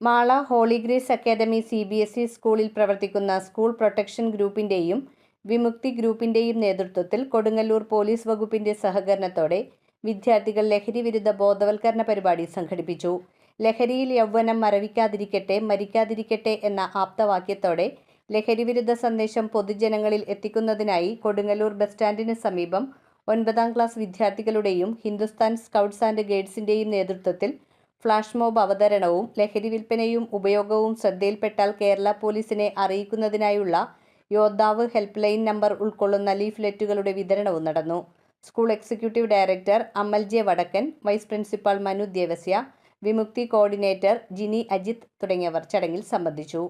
Mala holy grace academy C B S E സ്കൂളിൽ പ്രവർത്തിക്കുന്ന school protection ഗ്രൂപ്പിന്റെയും വിമുക്തി ഗ്രൂപ്പിന്റെയും നേതൃത്വത്തിൽ Kodungallur police വകുപ്പിന്റെ സഹകരണത്തോടെ വിദ്യാർത്ഥികൾ ലഹരി വിരുദ്ധ ബോധവൽക്കരണ പരിപാടി സംഘടിപ്പിച്ചു. ലഹരിയിൽ യൗവനം മരവിക്കാതിരിക്കട്ടെ മരിക്കാതിരിക്കട്ടെ എന്ന ആപ്തവാക്യത്തോടെ ലഹരി വിരുദ്ധ സന്ദേശം പൊതുജനങ്ങളിൽ എത്തിക്കുന്നതിനായി കൊടുങ്ങല്ലൂർ ബസ് സ്റ്റാൻഡിന് സമീപം ഒൻപതാം ക്ലാസ് വിദ്യാർത്ഥികളുടെയും ഹിന്ദുസ്ഥാൻ സ്കൗട്ട്സ് ആൻഡ് ഗൈഡ്സിന്റെയും നേതൃത്വത്തിൽ ഫ്ലാഷ് മോബ് അവതരണവും ലഹരി വിൽപ്പനയും ഉപയോഗവും ശ്രദ്ധയിൽപ്പെട്ടാൽ കേരള പോലീസിനെ അറിയിക്കുന്നതിനായുള്ള യോദ്ധാവ് ഹെൽപ്പ് ലൈൻ നമ്പർ ഉൾക്കൊള്ളുന്ന ലീഫ്ലെറ്റുകളുടെ വിതരണവും നടന്നു. School executive director Amal J Vadakkan vice principal Manu Devasya Vimukthi coordinator Jini Ajith തുടങ്ങിയവർ ചടങ്ങിൽ സംബന്ധിച്ചു.